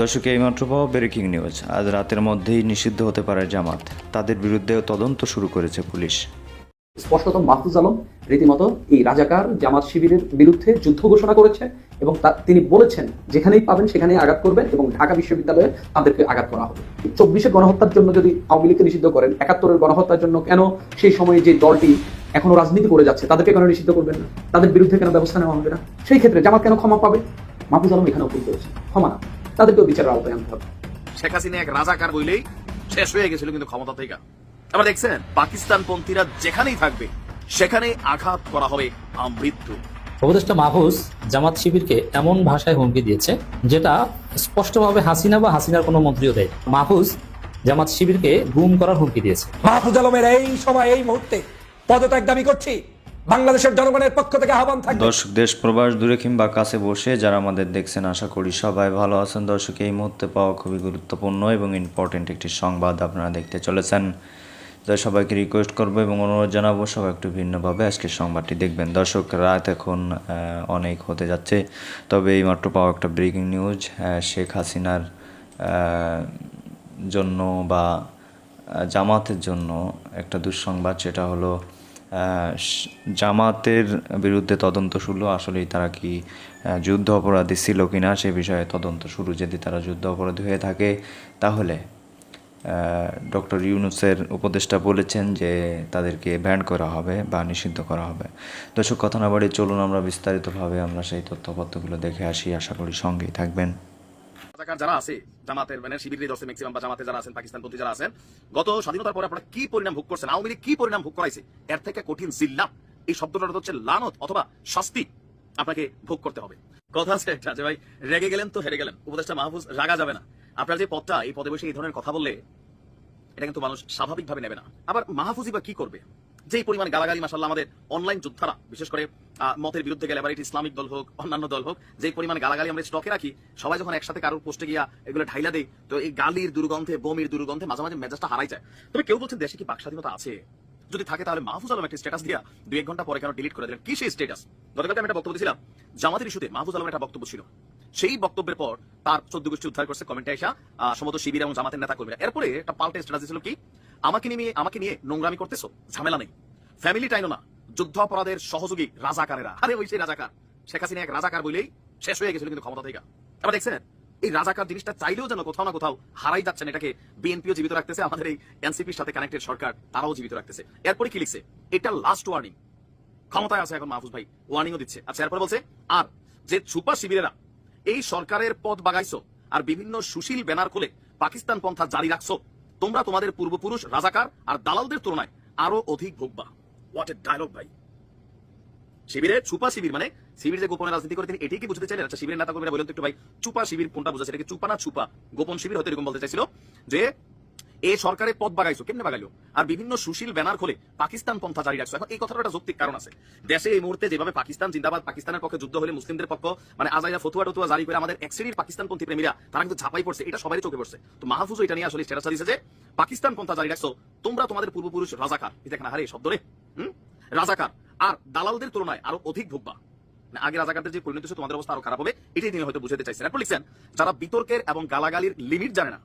দর্শক এইমাত্র পাওয়া ব্রেকিং নিউজ আজ রাতের মধ্যেই নিষিদ্ধ হতে পারে জামাত। তাদের বিরুদ্ধেও তদন্ত শুরু করেছে পুলিশ। স্পষ্টত মাহফুজ আলম রীতিমতো এই রাজাকার জামাত শিবিরের বিরুদ্ধে যুদ্ধ ঘোষণা করেছে এবং তিনি বলেছেন, যেখানেই পাবেন সেখানেই আঘাত করবেন এবং ঢাকা বিশ্ববিদ্যালয়ে তাদেরকে আঘাত করা হবে। চব্বিশের গণহত্যার জন্য যদি আওয়ামী লীগকে নিষিদ্ধ করেন, একাত্তরের গণহত্যার জন্য কেন সেই সময়ে যে দলটি এখনও রাজনীতি করে যাচ্ছে, তাদেরকে কেন নিষিদ্ধ করবেন না? তাদের বিরুদ্ধে কেন ব্যবস্থা নেওয়া হবে না? সেই ক্ষেত্রে জামাত কেন ক্ষমা পাবে? মাহফুজ আলম এখানেও ভুল করেছে ক্ষমা না। তাদেরকেও বিচারের আওতায় আনতে হবে। শেখ হাসিনা এক রাজাকার বইলেই শেষ হয়ে গেছিল কিন্তু ক্ষমতা থেকে। আবার দেখছেন পাকিস্তান পন্থীরা যেখানেই থাকবে সেখানে আঘাত করা হবে আমৃত্যু। উপদেষ্টা মাহফুজ জামাত শিবিরকে এমন ভাষায় হুমকি দিয়েছে যেটা স্পষ্টভাবে হাসিনা বা হাসিনার কোনো মন্ত্রীও দেয় মাহফুজ জামাত শিবিরকে গুম করার হুমকি দিয়েছে। মাহফুজ আলমের এই সময় এই মুহূর্তে পদত্যাগ দাবি করছি। বাংলাদেশের জনগণের পক্ষ থেকে আহ্বান থাকবে। দর্শক, দেশ প্রবাস দূরে কিংবা কাছে বসে যারা আমাদের দেখছেন, আশা করি সবাই ভালো আছেন। দর্শক, এই মুহূর্তে পাওয়া খুবই গুরুত্বপূর্ণ এবং ইম্পর্টেন্ট একটি সংবাদ আপনারা দেখতে চলেছেন। তাই সবাইকে রিকোয়েস্ট করব এবং অনুরোধ জানাব, সবাই একটু ভিন্নভাবে আজকের সংবাদটি দেখবেন। দর্শক, রাত এখন অনেক হতে যাচ্ছে। তবে এই মাত্র পাওয়া একটা ব্রেকিং নিউজ শেখ হাসিনার জন্য বা জামাতের জন্য একটা দুঃসংবাদ, সেটা হলো জামাতের বিরুদ্ধে তদন্ত শুরু। আসলেই তারা কি যুদ্ধ অপরাধী ছিল কিনা সে বিষয়ে তদন্ত শুরু। যদি তারা যুদ্ধ অপরাধী হয়ে থাকে, তাহলে ডক্টর ইউনুসের উপদেষ্টা বলেছেন যে তাদেরকে ব্যান করা হবে বা নিষিদ্ধ করা হবে। দর্শক, কথা না বাড়ি চলুন, আমরা বিস্তারিতভাবে আমরা সেই তথ্যপত্রগুলো দেখে আসি। আশা করি সঙ্গেই থাকবেন। রাজাকার যারা আছে? জামাতের মানে শিবিরের দশে ম্যাক্সিমাম বা জামাতে যারা আছেন পাকিস্তান পন্থী যারা আছেন, গত স্বাধীনতার পরে আপনারা কি পরিণাম ভোগ করছেন? আওয়ামী লীগ কি পরিণাম ভোগ করাইছে? এর থেকে কঠিন জিল্লা। এই শব্দটা হচ্ছে লানত অথবা শাস্তি। আপনাকে ভোগ করতে হবে। কথা আছে একটা যে ভাই, রেগে গেলেন তো হেরে গেলেন। উপদেষ্টা মাহফুজ, রাগা যাবে না। আপনার যে পদটা এই পদে বসে এই ধরনের কথা বললে, এটা কিন্তু মানুষ স্বাভাবিকভাবে নেবে না। আবার মাহফুজি বা কি করবে? যেই পরিমাণ গালাগালি মাসাল্লাহ আমাদের অনলাইন যোদ্ধারা বিশেষ করে মতের বিরুদ্ধে গেলে এবার এটি ইসলামিক দল হোক অন্যান্য দল হোক যেই পরিমাণ গালাগালি আমরা স্টকে রাখি সবাই যখন একসাথে কারোর পোস্টে গিয়া এগুলো ঢাইলা দেই তো এই গালির দুর্গন্ধে বমির দুর্গন্ধে মাঝে মাঝে মেজাজটা হারাই যায়। তবে কেউ বলছে দেশে কি বাক স্বাধীনতা আছে? যদি থাকে তাহলে মাহফুজ আলম একটা স্ট্যাটাস দিয়া দুই এক ঘণ্টা পরে কেন ডিলিট করে দিলেন? কি সেই স্ট্যাটাস গতকালকে আমি একটা বক্তব্য দিয়েছিলাম জামাতের ইস্যুতে মাহফুজ আলমের একটা বক্তব্য ছিল। সেই বক্তব্যের পর তার চোদ্দ গোষ্ঠী উদ্ধার করছে কমেন্টে আসা আহ, সমস্ত শিবির এবং জামাতের নেতা কর্মীরা এরপরে একটা পাল্টে স্ট্যাটাস দিয়েছিল কি? আমাকে নিয়ে আমাকে নিয়ে নোংরামি করতেছো? ঝামেলা নেই। ফ্যামিলি টাইনো না। যুদ্ধ অপরাধের সহযোগী রাজাকারেরা। আরে, ওই সেই রাজাকার। শেখ হাসিনা এক রাজাকার বলেই শেষ হয়ে গেছিল কিন্তু ক্ষমতা থেকে। আবার দেখছেন, এই রাজাকার জিনিসটা চাইলেও যেন কোথাও না কোথাও হারাই যাচ্ছেন, এটাকে বিএনপিও জীবিত রাখতেছে, আমাদের এই এনসিপির সাথে কানেক্টেড সরকার, তারাও জীবিত রাখতেছে। এরপরে কি লিখছে? এটা লাস্ট ওয়ার্নিং ক্ষমতায় আছে এখন মাহফুজ ভাই ওয়ার্নিংও দিচ্ছে। আচ্ছা এরপরে বলছে, আর যে ছুপা শিবিরেরা এই সরকারের পদ বাগাইছো, আর বিভিন্ন সুশীল ব্যানার খুলে পাকিস্তান পন্থা জারি রাখছো তোমরা তোমাদের পূর্বপুরুষ, রাজাকার আর দালালদের তুলনায় আরও অধিক ভোগবা। হোয়াট এ ডায়লগ ভাই। শিবিরে ছুপা শিবির মানে শিবির যে গোপনে রাজনীতি করে তিনি এটি কি বুঝতে চাইলেন? আচ্ছা শিবিরের নেতা কর্মীরা বলেন একটু ভাই, চুপা শিবির কোনটা বুঝাচ্ছে এটা কি চুপা না ছুপা গোপন শিবির হয়তো এরকম বলতে চাইছিল যে এ সরকারের পদ বাগাইছো কেমনে বাগাইলো? আর বিভিন্ন সুশীল ব্যানার খোলে পাকিস্তান পন্থা জারি রাখছো। এখন এই কথার একটা যৌক্তিক কারণ আছে। দেশে এই মুহূর্তে যেভাবে পাকিস্তান জিন্দাবাদ পাকিস্তানের পক্ষে যুদ্ধ হলে মুসলিমদের পক্ষ মানে আজাইরা ফতুয়া টতুয়া জারি করে আমাদের এক শ্রেণির পাকিস্তানপন্থী প্রেমীরা তারা কিন্তু ঝাপাই পড়ছে এটা সবাই চোখে পড়ছে। তো মাহফুজও এটা নিয়ে আসলে স্ট্যাটাস দিয়েছে যে পাকিস্তান পন্থা জারি রাখছো তোমরা তোমাদের পূর্বপুরুষ রাজাকার। এখানে হারে শব্দ রে। হুম? রাজাকার। আর দালালদের তুলনায় আরও অধিক ভোগবা না, আগে রাজাকারদের যে পরিণতি তোমাদের অবস্থা আরও খারাপ হবে এটাই তিনি হয়তো বুঝাতে চাইছেন। এরপর লিখছেন যারা বিতর্কের এবং গালাগালির লিমিট জানে না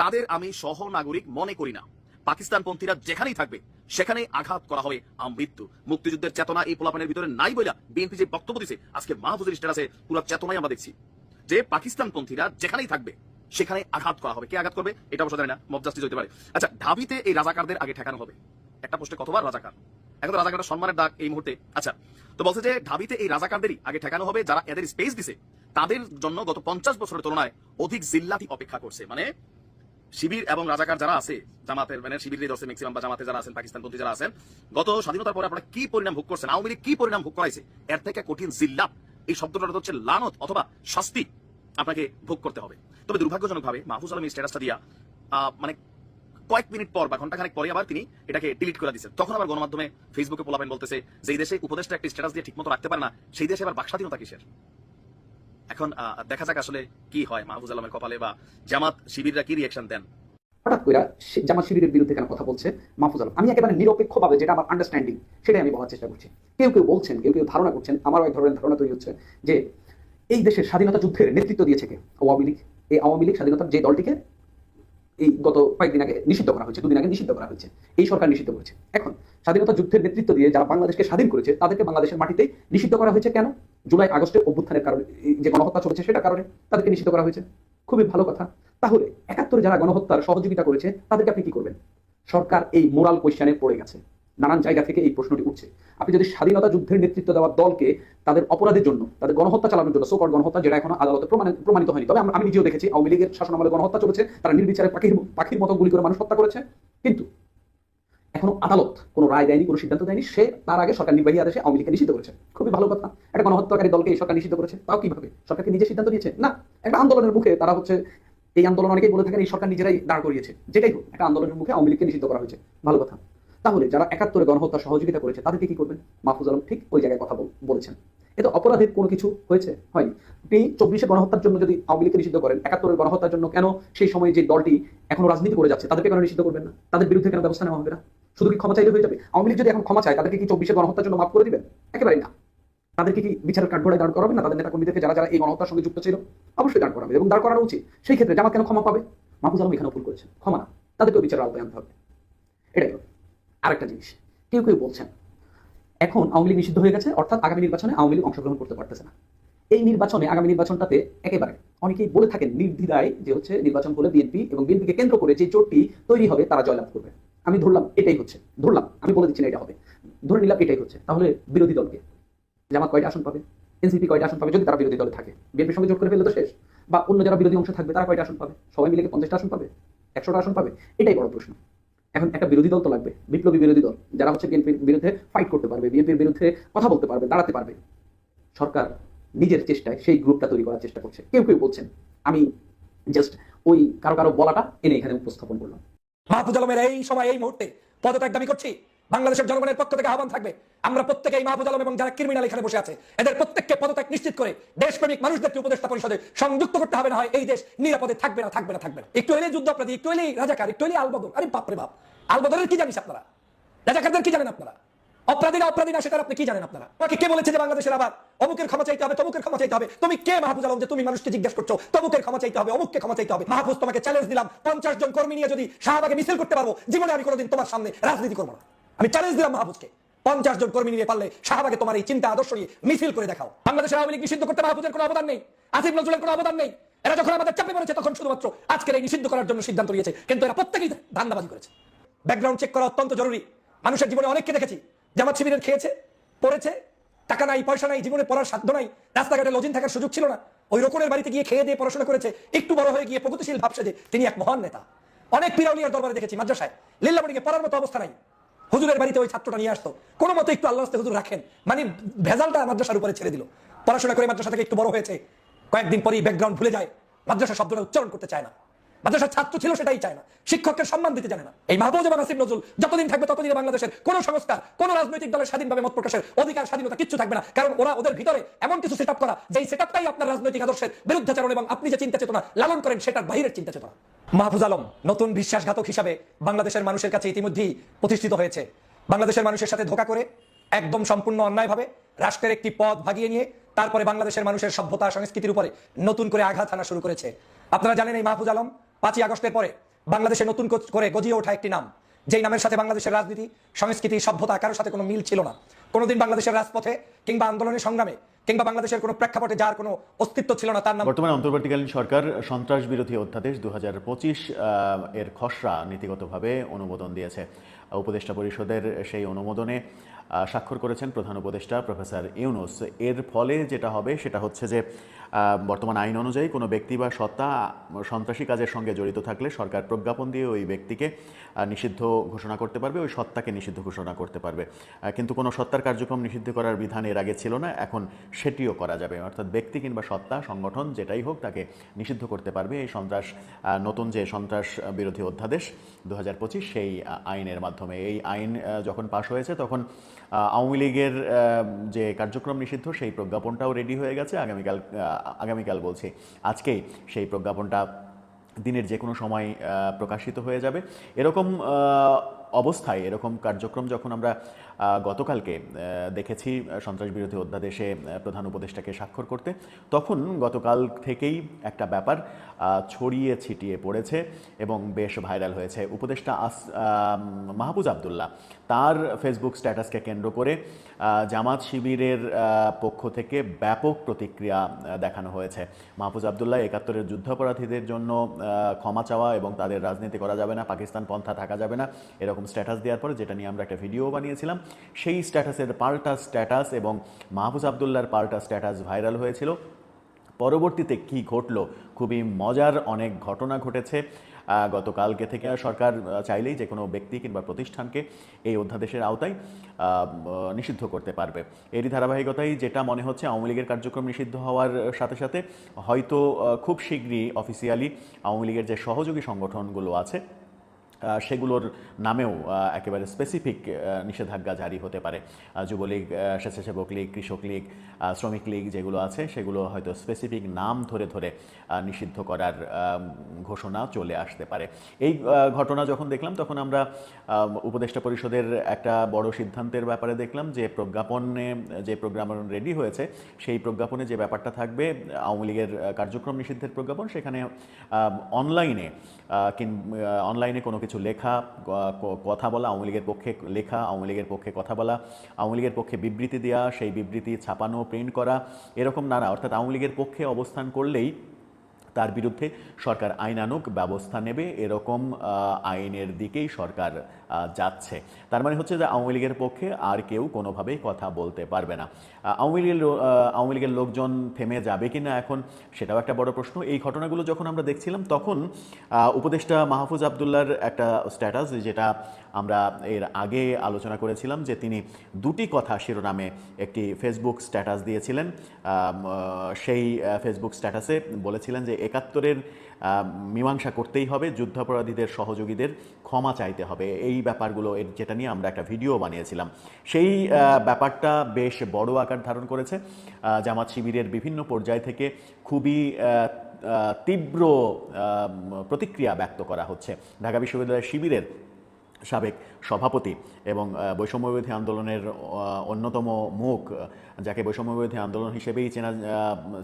তাদের আমি সহ নাগরিক মনে করি না। পাকিস্তান পন্থীরা যেখানেই থাকবে সেখানে আঘাত করা হবে আমৃত্যু। মুক্তিযুদ্ধের চেতনা এই পোলাপানের ভিতরে নাই বইলা বিএনপি যে বক্তব্য দিছে, আজকে মাহফুজের স্ট্যাটাসে পুরো চেতনাই আমরা দেখছি। যে পাকিস্তান পন্থীরা যেখানেই থাকবে, সেখানে আঘাত করা হবে। কে আঘাত করবে, এটা অবশ্য জানি না মব জাস্টিস হতে পারে। আচ্ছা ঢাবিতে এই রাজাকারদের আগে ঠেকানো হবে। একটা পোস্টে কতবার রাজাকার? এখন তো রাজাকারটা সম্মানের ডাক এই মুহূর্তে। আচ্ছা তো বলছে যে ঢাবিতে এই রাজাকারদেরই আগে ঠেকানো হবে, যারা এদের স্পেস দিছে, তাদের জন্য গত পঞ্চাশ বছরের তুলনায় অধিক জিল্লাতি অপেক্ষা করছে। মানে শিবির এবং রাজাকার যারা আছে, জামাতের মানে শিবিরের দশে ম্যাক্সিমাম বা জামাতে যারা আছেন পাকিস্তান পন্থী যারা আছেন, গত স্বাধীনতার পরে আপনারা কি পরিণাম ভোগ করছেন? আওয়ামী লীগ কি পরিণাম ভোগ করাইছে? এর থেকে কঠিন জিল্লা এই শব্দটা হচ্ছে লানত অথবা শাস্তি আপনাকে ভোগ করতে হবে। তবে দুর্ভাগ্যজনক ভাবে মাহফুজ আলম স্ট্যাটাসটা দিয়া মানে কয়েক মিনিট পর বা ঘন্টাখানেক পরে আবার তিনি এটাকে ডিলিট করে দিচ্ছেন তখন আবার গণমাধ্যমে ফেসবুকে পোলাপেন বলতেছে যে দেশে উপদেশটা একটি স্ট্যাটাস দিয়ে ঠিকমতো রাখতে পারে না, সেই দেশে আবার বাকস্বাধীনতা কিসের? এখন দেখা যাক আসলে কি হয় মাহফুজ আলমের কপালে বা জামাত শিবিররা কি রিয়াকশন দেন। হঠাৎ করে জামাত শিবিরের বিরুদ্ধে কেন কথা বলছে মাহফুজ আলম? আমি একেবারে নিরপেক্ষভাবে যেটা আমার আন্ডারস্ট্যান্ডিং সেটাই আমি বলার চেষ্টা করছি। কেউ কেউ বলছেন, কেউ কেউ ধারণা করছেন আমারও এক ধরনের ধারণা তৈরি হচ্ছে যে এই দেশের স্বাধীনতা যুদ্ধের নেতৃত্ব দিয়েছে কে? আওয়ামী লীগ। এই আওয়ামী লীগ স্বাধীনতার যে দলটিকে এই গত কয়েকদিন আগে নিষিদ্ধ করা হয়েছে, দুদিন আগে নিষিদ্ধ করা হয়েছে। এই সরকার নিষিদ্ধ করেছে। এখন স্বাধীনতা যুদ্ধের নেতৃত্ব দিয়ে যারা বাংলাদেশকে স্বাধীন করেছে, তাদেরকে বাংলাদেশের মাটিতে নিষিদ্ধ করা হয়েছে কেন? জুলাই আগস্টের অভ্যুত্থানের কারণে যে গণহত্যা চলেছে সেটার কারণে তাদেরকে নিষিদ্ধ করা হয়েছে। খুবই ভালো কথা। তাহলে একাত্তরে যারা গণহত্যার সহযোগিতা করেছে, তাদেরকে আপনি কি করবেন? সরকার এই মোরাল কোয়েশ্চানে পড়ে গেছে। নানান জায়গা থেকে এই প্রশ্নটি উঠছে। আপনি যদি স্বাধীনতা যুদ্ধের নেতৃত্ব দেওয়া দলকে তাদের অপরাধের জন্য, তাদের গণহত্যা চালানোর জন্য সোকর গণহত্যা, যেটা এখনও আদালতে প্রমাণ- প্রমাণিত হয়নি, তবে আমি নিজেও দেখেছি, আওয়ামী লীগের শাসন আমলে গণহত্যা চলেছে, তারা নির্বিচারে পাখির পাখির মতো গুলি করে মানুষ হত্যা করেছে। কিন্তু এখনও আদালত কোনো রায় দেয়নি, কোনো সিদ্ধান্ত দেয়নি। সে তার আগে সরকার নির্বাহী আদেশে আওয়ামী লীগকে নিষিদ্ধ করেছে। খুবই ভালো কথা। একটা গণহত্যাকারী দলকে সরকার নিষিদ্ধ করেছে। তাও কীভাবে? সরকারকে নিজে সিদ্ধান্ত নিয়েছে না, একটা আন্দোলনের মুখে তারা হচ্ছে, এই আন্দোলন অনেকেই বলে থাকেন, এই সরকার নিজেরাই দাঁড় করিয়েছে। যেটাই হোক, একটা আন্দোলনের মুখে আওয়ামী লীগকে নিষিদ্ধ করা হয়েছে। ভালো কথা। তাহলে যারা একাত্তরে গণহত্যা সহযোগিতা করেছে, তাদেরকে কি করবেন? মাহফুজ আলম ঠিক ওই জায়গায় কথা বল- বলেছেন। এতে অপরাধের কোনো কিছু হয়েছে? হয়নি। আপনি চব্বিশে গণহত্যার জন্য যদি আওয়ামী লীগকে নিষিদ্ধ করেন, একাত্তরের গণহত্যার জন্য কেন সেই সময় যে দলটি এখনও রাজনীতি করে যাচ্ছে, তাদেরকে কেন নিষিদ্ধ করবেন না? তাদের বিরুদ্ধে কেন ব্যবস্থা নেওয়া হবে না? শুধু কি ক্ষমা চাইলে হয়ে যাবে? আওয়ামী লীগ যদি এখন ক্ষমা চায়, তাদেরকে কি চব্বিশে গণহত্যার জন্য মাফ করে দিবেন? একেবারেই না। তাদেরকে কি বিচারের কাঠগড়ায় দাঁড় করাবে না? তাদের নেতা যারা যারা এই গণহত্যার সঙ্গে যুক্ত ছিল, অবশ্যই দাঁড় করাবে এবং দাঁড় করানো উচিত। সেই ক্ষেত্রে জামাত কেন ক্ষমা পাবে? মাহফুজ আলম এখানে ভুল করেছেন। ক্ষমা না। তাদেরকেও বিচারের আওতায় আনতে হবে। এটাই আরেকটা জিনিস। কেউ কেউ বলছেন এখন আওয়ামী লীগ নিষিদ্ধ হয়ে গেছে, অর্থাৎ আগামী নির্বাচনে আওয়ামী লীগ অংশগ্রহণ করতে পারতেছে না। এই নির্বাচনে, আগামী নির্বাচনটাতে একেবারে অনেকেই বলে থাকেন নির্দ্বিধায় যে হচ্ছে নির্বাচন হলে বিএনপি এবং বিএনপিকে কেন্দ্র করে যে জোটটি তৈরি হবে তারা জয়লাভ করবে। আমি ধরলাম এটাই হচ্ছে, ধরলাম, আমি বলে দিচ্ছি না এটা হবে। ধরে নিলাম এটাই হচ্ছে, তাহলে বিরোধী দলকে। জামাত কয়টা আসন পাবে? এনসিপি কয়টা আসন পাবে যদি তারা বিরোধী দলে থাকে? বিএনপির সঙ্গে জোট করে ফেললে তো শেষ। বা অন্য যারা বিরোধী অংশ থাকবে তারা কয়টা আসন পাবে? সবাই মিলে পঞ্চাশটা আসন পাবে? একশোটা আসন পাবে? এটাই বড় প্রশ্ন। এখন একটা বিরোধী দল তো লাগবে, বিপ্লবী বিরোধী দল, যারা হচ্ছে বিএনপির বিরুদ্ধে ফাইট করতে পারবে বিএনপির বিরুদ্ধে কথা বলতে পারবে, দাঁড়াতে পারবে। সরকার নিজের চেষ্টায় সেই গ্রুপটা তৈরি করার চেষ্টা করছে। কেউ কেউ বলছেন, আমি জাস্ট ওই কারও কারও বলাটা এনে এখানে উপস্থাপন করলাম। মাহফুজ আলমের এই সময়, এই মুহূর্তে পদত্যাগ দাবি করছি। বাংলাদেশের জনগণের পক্ষ থেকে আহ্বান থাকবে, আমরা প্রত্যেকে এই মাহফুজ আলম এবং যারা ক্রিমিনাল এখানে বসে আছে, এদের প্রত্যেককে পদত্যাগ নিশ্চিত করে দেশপ্রেমিক মানুষদেরকে উপদেষ্টা পরিষদে সংযুক্ত করতে হবে না হয় এই দেশ নিরাপদে থাকবে না থাকবে না থাকবে না। একটু এলেই যুদ্ধ অপরাধী একটু এলেই রাজাকার, একটু এলেই আলবদল আরে বাপরে বাপ আলবদলের কি জানিস আপনারা? রাজাকারদের কি জানেন আপনারা? অপরাধীরা অপরাধী না সেটা আপনি কি জানেন আপনারা? তোমাকে কে বলেছে যে বাংলাদেশের আবার অমুকের ক্ষমা চাইতে হবে, তমুকের ক্ষমা চাইতে হবে? তুমি কে মাহফুজ আলম যে তুমি মানুষকে জিজ্ঞেস করছ, তমুকের ক্ষমা চাইতে হবে, অমুককে ক্ষমা চাইতে হবে? মাহফুজ, তোমাকে চ্যালেঞ্জ দিলাম, পঞ্চাশ জন কর্মী নিয়ে যদি শাহবাগে মিছিল করতে পারব, জীবনে আমি কোনোদিন তোমার সামনে রাজনীতি করব না। আমি চ্যালেঞ্জ দিলাম মাহফুজকে। পঞ্চাশ জন কর্মী নিয়ে পারলে শাহবাগে তোমার এই চিন্তা আদর্শ নিয়ে মিছিল করে দেখাও। বাংলাদেশের আওয়ামী লীগ নিষিদ্ধ করতে মাহফুজের কোনো অবদান নেই। আসিফ নজরুলের কোনো অবদান নেই। এরা যখন আমাদের চাপে পড়েছে, তখন শুধুমাত্র আজকের এই নিষিদ্ধ করার জন্য সিদ্ধান্ত নিয়েছে। কিন্তু এরা প্রত্যেকেই ধান্দাবাজি করেছে। ব্যাকগ্রাউন্ড চেক করা অত্যন্ত জরুরি। মানুষের জীবনে অনেককে দেখেছি। জামাত শিবিরের খেয়েছে, পড়েছে, টাকা নাই, পয়সা নাই, জীবনে পড়ার সাধ্য নাই, রাস্তাঘাটে লজিন থাকার সুযোগ ছিল না। ওই রকমের বাড়িতে গিয়ে খেয়ে দিয়ে পড়াশোনা করেছে, একটু বড় হয়ে গিয়ে প্রগতিশীল ভাবছে যে তিনি এক মহান নেতা। অনেক পিরাউলিয়ার দরবারে দেখেছি, মাদ্রাসায়। লিল্লামণিকে পড়ার মতো অবস্থা নাই। হুজুরের বাড়িতে ওই ছাত্রটা নিয়ে আসতো। কোনো মতো একটু আল্লাহ হুজুর রাখেন। মানে ভেজালটা মাদ্রাসার উপরে ছেড়ে দিল। পড়াশোনা করে মাদ্রাসা থেকে একটু বড় হয়েছে। কয়েকদিন পরেই ব্যাকগ্রাউন্ড ভুলে যায়। মাদ্রাসা শব্দটা উচ্চারণ করতে চায় না। মাদ্রাসার ছাত্র ছিল সেটাই চায় না। শিক্ষককে সম্মান দিতে জানে না। এই মাহবুব এবং আসিফ নজরুল যতদিন থাকবে ততদিন বাংলাদেশের কোন সংস্কার, কোন রাজনৈতিক দলের স্বাধীনভাবে মত প্রকাশের অধিকার, স্বাধীনতা কিচ্ছু থাকবে না। কারণ ওরা ওদের ভিতরে এমন কিছু সেট করা, যেই সেট আপনার রাজনৈতিক আদর্শের বিরুদ্ধাচরণ এবং আপনি যে চিন্তা চেতনা লালন করেন, সেটার বাইরের চিন্তা চেতনা। মাহফুজ আলম নতুন বিশ্বাসঘাতক হিসাবে বাংলাদেশের মানুষের কাছে ইতিমধ্যেই প্রতিষ্ঠিত হয়েছে। বাংলাদেশের মানুষের সাথে ধোকা করে, একদম সম্পূর্ণ অন্যায়ভাবে রাষ্ট্রের একটি পথ ভাগিয়ে নিয়ে তারপরে বাংলাদেশের মানুষের সভ্যতা সংস্কৃতির উপরে নতুন করে আঘাত হানা শুরু করেছে। আপনারা জানেন এই মাহফুজ আলম পাঁচই আগস্টের পরে বাংলাদেশে নতুন করে গজিয়ে ওঠা একটি নাম, যেই নামের সাথে বাংলাদেশের রাজনীতি, সংস্কৃতি, সভ্যতা কারোর সাথে কোনো মিল ছিল না। কোনোদিন বাংলাদেশের রাজপথে কিংবা আন্দোলনের সংগ্রামে কিংবা বাংলাদেশের কোনো প্রেক্ষাপটে যার কোনো অস্তিত্ব ছিল না, তার নাম বর্তমানে অন্তর্বর্তীকালীন সরকার সন্ত্রাস বিরোধী অধ্যাদেশ দু হাজার পঁচিশ এর খসড়া নীতিগতভাবে অনুমোদন দিয়েছে। উপদেষ্টা পরিষদের সেই অনুমোদনে স্বাক্ষর করেছেন প্রধান উপদেষ্টা প্রফেসর ইউনুস। এর ফলে যেটা হবে সেটা হচ্ছে যে বর্তমান আইন অনুযায়ী কোনো ব্যক্তি বা সত্তা সন্ত্রাসী কাজের সঙ্গে জড়িত থাকলে সরকার প্রজ্ঞাপন দিয়ে ওই ব্যক্তিকে নিষিদ্ধ ঘোষণা করতে পারবে, ওই সত্তাকে নিষিদ্ধ ঘোষণা করতে পারবে। কিন্তু কোনো সত্তার কার্যক্রম নিষিদ্ধ করার বিধান এর আগে ছিল না, এখন সেটিও করা যাবে। অর্থাৎ ব্যক্তি কিংবা সত্তা, সংগঠন যেটাই হোক তাকে নিষিদ্ধ করতে পারবে। এই সন্ত্রাস নতুন যে সন্ত্রাস বিরোধী অধ্যাদেশ দু হাজার পঁচিশ সেই আইনের মাধ্যমে। এই আইন যখন পাশ হয়েছে তখন আওয়ামী লীগের যে কার্যক্রম নিষিদ্ধ, সেই প্রজ্ঞাপনটাও রেডি হয়ে গেছে। আগামীকাল আগামীকাল বলছি আজকে সেই প্রজ্ঞাপনটা দিনের যে কোনো সময় প্রকাশিত হয়ে যাবে। এরকম অবস্থায়, এরকম কার্যক্রম যখন আমরা গতকালকে দেখেছি সন্ত্রাস বিরোধী অধ্যাদেশে প্রধান উপদেষ্টাকে স্বাক্ষর করতে। তখন গতকাল থেকেই একটা ব্যাপার ছড়িয়ে ছিটিয়ে পড়েছে এবং বেশ ভাইরাল হয়েছে। উপদেষ্টা আস আহ, মাহফুজ আবদুল্লাহ তার ফেসবুক স্ট্যাটাসকে কেন্দ্র করে জামাত শিবিরের পক্ষ থেকে ব্যাপক প্রতিক্রিয়া দেখানো হয়েছে। মাহফুজ আবদুল্লাহ একাত্তরের যুদ্ধাপরাধীদের জন্য ক্ষমা চাওয়া এবং তাদের রাজনীতি করা যাবে না পাকিস্তান পন্থা থাকা যাবে না এরকম স্ট্যাটাস দেওয়ার পরে যেটা নিয়ে আমরা একটা ভিডিও বানিয়েছিলাম সেই স্ট্যাটাসের পাল্টা স্ট্যাটাস এবং মাহফুজ আবদুল্লার পাল্টা স্ট্যাটাস ভাইরাল হয়েছিল। পরবর্তীতে কি ঘটলো? খুবই মজার অনেক ঘটনা ঘটেছে। গতকালকে থেকে সরকার চাইলেই যে কোনো ব্যক্তি কিংবা প্রতিষ্ঠানকে এই অধ্যাদেশের আওতায় নিষিদ্ধ করতে পারবে। এরই ধারাবাহিকতায় যেটা মনে হচ্ছে, আওয়ামী লীগের কার্যক্রম নিষিদ্ধ হওয়ার সাথে সাথে হয়তো খুব শীঘ্রই অফিসিয়ালি আওয়ামী লীগের যে সহযোগী সংগঠনগুলো আছে সেগুলোর নামেও একেবারে স্পেসিফিক নিষেধাজ্ঞা জারি হতে পারে। যুবলীগ স্বেচ্ছাসেবক লীগ, কৃষক লীগ শ্রমিক লীগ যেগুলো আছে, সেগুলো হয়তো স্পেসিফিক নাম ধরে ধরে নিষিদ্ধ করার ঘোষণা চলে আসতে পারে। এই ঘটনা যখন দেখলাম, তখন আমরা উপদেষ্টা পরিষদের একটা বড় সিদ্ধান্তের ব্যাপারে দেখলাম যে, প্রজ্ঞাপনে, যে প্রজ্ঞাপন রেডি হয়েছে, সেই প্রজ্ঞাপনে যে ব্যাপারটা থাকবে, আওয়ামী লীগের কার্যক্রম নিষিদ্ধের প্রজ্ঞাপন, সেখানে অনলাইনে অনলাইনে কোনো কিছু লেখা কথা বলা, আওয়ামী লীগের পক্ষে লেখা, আওয়ামী লীগের পক্ষে কথা বলা, আওয়ামী লীগের পক্ষে বিবৃতি দেওয়া সেই বিবৃতি ছাপানো প্রিন্ট করা, এরকম নানা। অর্থাৎ আওয়ামী লীগের পক্ষে অবস্থান করলেই তার বিরুদ্ধে সরকার আইনানুগ ব্যবস্থা নেবে, এরকম আইনের দিকেই সরকার যাচ্ছে। তার মানে হচ্ছে যে আওয়ামী লীগের পক্ষে আর কেউ কোনোভাবেই কথা বলতে পারবে না। আওয়ামী লীগের আওয়ামী লীগের লোকজন থেমে যাবে কি না এখন সেটাও একটা বড় প্রশ্ন। এই ঘটনাগুলো যখন আমরা দেখছিলাম, তখন উপদেষ্টা মাহফুজ আবদুল্লার একটা স্ট্যাটাস যেটা আমরা এর আগে আলোচনা করেছিলাম যে তিনি দুটি কথা শিরোনামে একটি ফেসবুক স্ট্যাটাস দিয়েছিলেন। সেই ফেসবুক স্ট্যাটাসে বলেছিলেন যে একাত্তরের মীমাংসা করতেই হবে, যুদ্ধাপরাধীদের সহযোগীদের ক্ষমা চাইতে হবে। এই ব্যাপারগুলো যেটা নিয়ে আমরা একটা ভিডিও বানিয়েছিলাম। সেই ব্যাপারটা বেশ বড় আকার ধারণ করেছে। জামাত শিবিরের বিভিন্ন পর্যায় থেকে খুবই তীব্র প্রতিক্রিয়া ব্যক্ত করা হচ্ছে। ঢাকা বিশ্ববিদ্যালয়ের শিবিরের সাবেক সভাপতি এবং বৈষম্যবিরোধী আন্দোলনের অন্যতম মুখ যাকে বৈষম্যবিরোধী আন্দোলন হিসেবেই চেনা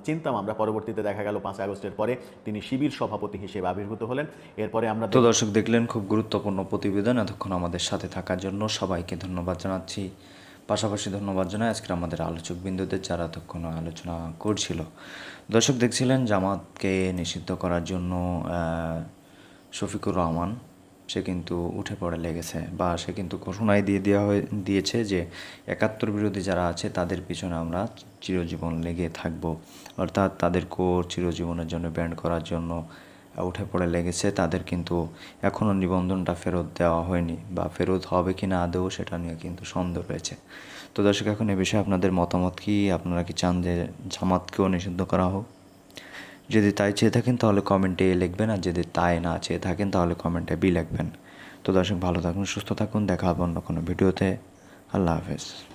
চিনতাম। আমরা পরবর্তীতে দেখা গেল পাঁচ আগস্টের পরে তিনি শিবির সভাপতি হিসেবে আবির্ভূত হলেন। এরপরে আমরা তো দর্শক দেখলেন, খুব গুরুত্বপূর্ণ প্রতিবেদন এতক্ষণ আমাদের সাথে থাকার জন্য সবাইকে ধন্যবাদ জানাচ্ছি। পাশাপাশি ধন্যবাদ জানাই আজকের আমাদের আলোচক বিন্দুদের যারা এতক্ষণ আলোচনা করছিল। দর্শক দেখছিলেন জামাতকে নিষিদ্ধ করার জন্য শফিকুর রহমান সে কিন্তু উঠে পড়ে লেগেছে বা সে কিন্তু ঘোষণায় দিয়ে দেওয়া হয়ে, দিয়েছে যে একাত্তর বিরোধী যারা আছে তাদের পিছনে আমরা চিরজীবন লেগে থাকব। অর্থাৎ তাদেরকেও চিরজীবনের জন্য ব্যান্ড করার জন্য উঠে পড়ে লেগেছে। তাদের কিন্তু এখনও নিবন্ধনটা ফেরত দেওয়া হয়নি বা ফেরত হবে কি না আদৌ সেটা নিয়ে কিন্তু সন্দেহ রয়েছে। তো দর্শক, এখন এ বিষয়ে আপনাদের মতামত কি? আপনারা কি চান যে জামাতকেও নিষিদ্ধ করা হোক? যদি তাই চেয়ে থাকেন, তাহলে কমেন্টে এ লিখবেন, আর যদি তাই না চেয়ে থাকেন, তাহলে কমেন্টে বি লিখবেন। তো দর্শক, ভালো থাকুন, সুস্থ থাকুন, দেখা হবে অন্য কোনো ভিডিওতে আল্লাহ হাফেজ।